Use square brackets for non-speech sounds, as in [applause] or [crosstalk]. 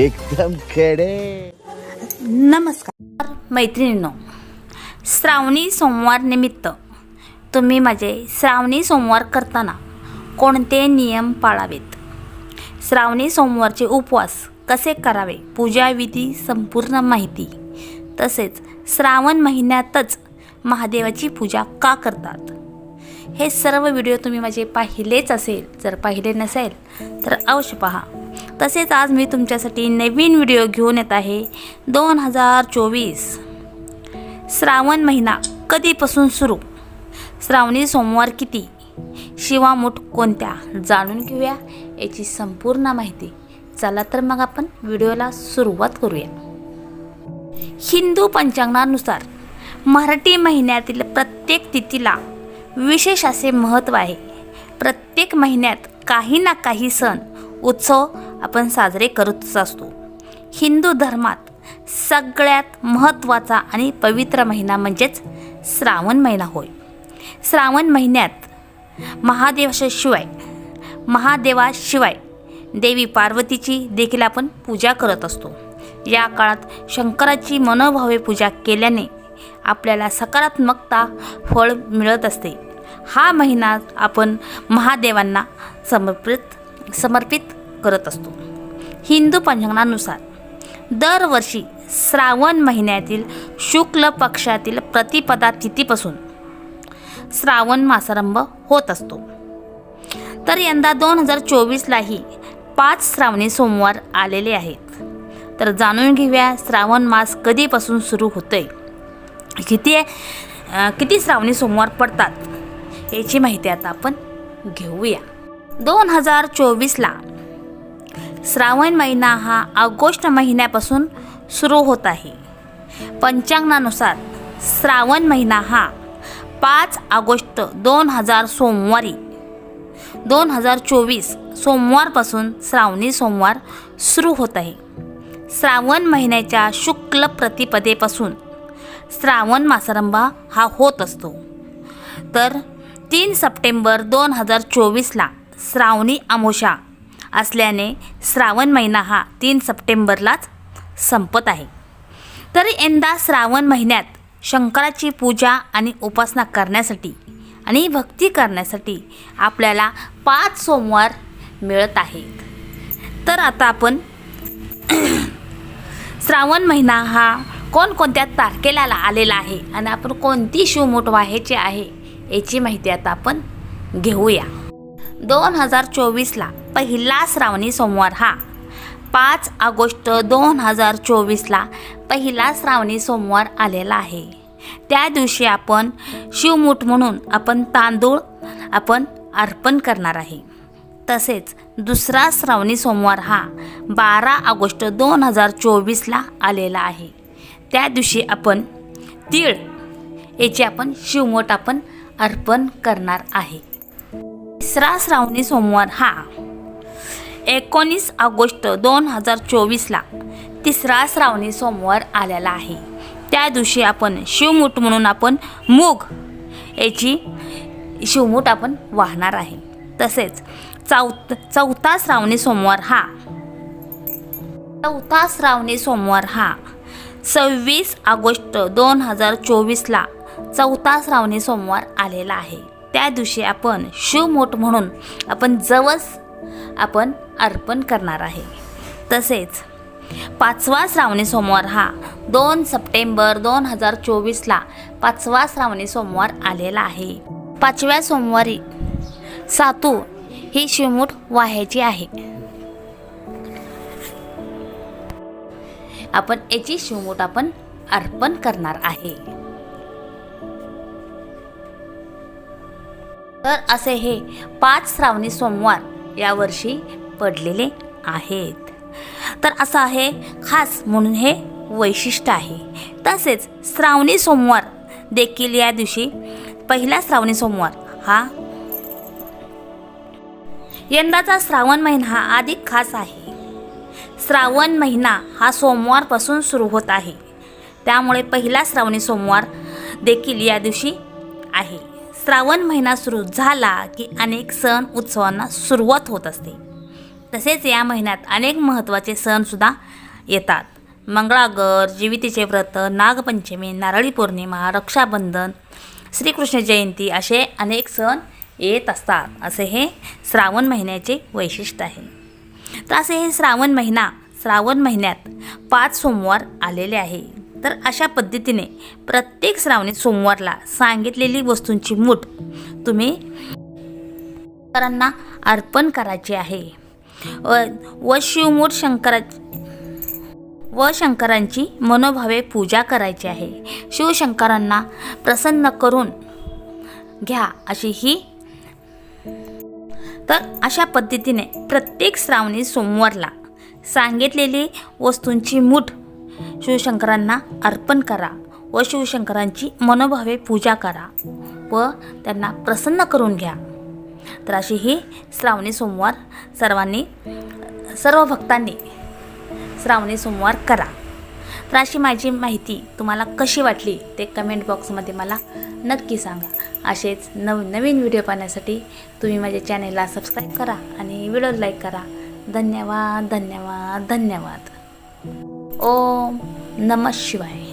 एकदम खेडे. नमस्कार मैत्रिणींनो. श्रावणी सोमवार निमित्त तुम्ही माझे श्रावणी सोमवार करताना कोणते नियम पाळावेत? श्रावणी सोमवारचे उपवास कसे करावे? पूजाविधी संपूर्ण माहिती. तसेच श्रावण महिन्यातच महादेवाची पूजा का करतात? हे सर्व व्हिडिओ तुम्ही माझे पाहिलेच असेल जर पाहिले नसेल तर अवश्य पहा. तसेच आज मी तुमच्यासाठी नवीन व्हिडिओ घेऊन येत आहे. दोन हजार चोवीस. श्रावण महिना कधीपासून सुरू? श्रावणी सोमवार किती? शिवामूठ कोणत्या? जाणून घेऊया. याची संपूर्ण माहिती. चला तर मग आपण व्हिडिओला सुरुवात करूया. हिंदू पंचांगानुसार मराठी महिन्यातील प्रत्येक तिथीला विशेष असे महत्त्व आहे. प्रत्येक महिन्यात काही ना काही सण उत्सव आपण साजरे करतच असतो. हिंदू धर्मात सगळ्यात महत्त्वाचा आणि पवित्र महिना म्हणजेच श्रावण महिना होय. श्रावण महिन्यात महादेवाशिवाय महादेवाशिवाय देवी पार्वतीची देखील आपण पूजा करत असतो. या काळात शंकराची मनोभावे पूजा केल्याने आपल्याला सकारात्मकता फळ मिळत असते. हा महिना आपण महादेवांना समर्पित समर्पित करत असतो. हिंदू पंचांगानुसार दरवर्षी श्रावण महिन्यातील शुक्ल पक्षातील प्रतिपदा तिथीपासून श्रावण मासारंभ होत असतो. तर यंदा दोन हजार चोवीसलाही पाच श्रावणी सोमवार आलेले आहेत. तर जाणून घेऊया श्रावण मास कधीपासून सुरू होतोय. किती किती श्रावणी सोमवार पडतात याची माहिती आता आपण घेऊया. दोन हजार चोवीसला. श्रावण महिना हा ऑगस्ट महिन्यापासून सुरू होत आहे. पंचांगानुसार श्रावण महिना हा पाच ऑगस्ट दोन हजार सोमवारी. दोन हजार चोवीस सोमवारपासून श्रावणी सोमवार सुरू होत आहे. श्रावण महिन्याच्या शुक्ल प्रतिपदेपासून श्रावण मासारंभा हा होत असतो. तर तीन सप्टेंबर दोन हजार चोवीसला श्रावणी अमोशा असल्याने श्रावण महिना हा तीन सप्टेंबरलाच संपत आहे. तर यंदा श्रावण महिन्यात शंकराची पूजा आणि उपासना करण्यासाठी आणि भक्ती करण्यासाठी आपल्याला पाच सोमवार मिळत आहेत. तर आता आपण [clears throat] श्रावण महिना हा कोणकोणत्या तारखेला आलेला आहे आणि आपण कोणती शिवमोठ व्हायची आहे याची माहिती आता आपण घेऊया. दोन हजार चोवीसला पहिला श्रावणी सोमवार हा. पाच ऑगस्ट दोन हजार चोवीसला पहिला श्रावणी सोमवार आलेला आहे. त्या दिवशी आपण शिवमूठ म्हणून आपण तांदूळ आपण अर्पण करणार आहे. तसेच दुसरा श्रावणी सोमवार हा बारा ऑगस्ट दोन हजार चोवीसला आलेला आहे. त्या दिवशी आपण तीळ याची आपण शिवमोट आपण अर्पण करणार आहे. तिसरा श्रावणी सोमवार हा. एकोणीस ऑगस्ट दोन हजार चोवीसला तिसरा श्रावणी सोमवार आलेला आहे. त्या दिवशी आपण शिवमूठ म्हणून आपण मूग याची शिवमूठ आपण वाहणार आहे. तसेच चौथ चौथा श्रावणी सोमवार हा. चौथा श्रावणी सोमवार हा. सव्वीस ऑगस्ट दोन हजार चोवीसला चौथा श्रावणी सोमवार आलेला आहे. त्या दिवशी आपण शिवमोठ म्हणून आपण जवस आपण अर्पण करणार आहे. तसेच पाचवा श्रावणी सोमवार हा दोन सप्टेंबर दोन हजार चोवीसला पाचवा श्रावणी सोमवार आलेला आहे. पाचव्या सोमवारी सातू ही शिवमूठ वाहायची आहे. आपण याची शिवमूठ आपण अर्पण करणार आहे. तर असे हे पाच श्रावणी सोमवार यावर्षी पडलेले आहेत. तर असं आहे खास म्हणून हे वैशिष्ट्य आहे. तसेच श्रावणी सोमवार देखील या दिवशी पहिला श्रावणी सोमवार हा यंदाचा श्रावण महिना हा अधिक खास आहे. श्रावण महिना हा सोमवारपासून सुरू होत आहे. त्यामुळे पहिला श्रावणी सोमवार देखील या दिवशी आहे. श्रावण महिना सुरू झाला की अनेक सण उत्सवांना सुरुवात होत असते. तसेच या महिन्यात अनेक महत्त्वाचे सणसुद्धा येतात. मंगळागर जीवितीचे व्रत नागपंचमी नारळी पौर्णिमा रक्षाबंधन श्रीकृष्ण जयंती असे अनेक सण येत असतात. असे हे श्रावण महिन्याचे वैशिष्ट्य आहे. तर असे हे श्रावण महिना श्रावण महिन्यात पाच सोमवार आलेले आहे. तर अशा पद्धतीने प्रत्येक श्रावणी सोमवारला सांगितलेली वस्तूंची मूठ तुम्ही शंकरांना अर्पण करायची आहे. व व शिवमूठ शंकरा व शंकरांची मनोभावे पूजा करायची आहे. शिवशंकरांना प्रसन्न करून घ्या अशी ही. तर अशा पद्धतीने प्रत्येक श्रावणी सोमवारला सांगितलेली वस्तूंची मूठ शिवशंकरांना अर्पण करा व शिवशंकरांची मनोभावे पूजा करा व त्यांना प्रसन्न करून घ्या. तर अशी ही श्रावणी सोमवार सर्वांनी सर्व भक्तांनी श्रावणी सोमवार करा. तर अशी माझी माहिती तुम्हाला कशी वाटली ते कमेंट बॉक्समध्ये मला नक्की सांगा. असेच नव नवीन व्हिडिओ पाहण्यासाठी तुम्ही माझ्या चॅनेलला सबस्क्राईब करा आणि व्हिडिओ लाईक करा. धन्यवाद धन्यवाद धन्यवाद. ओम नमः शिवाय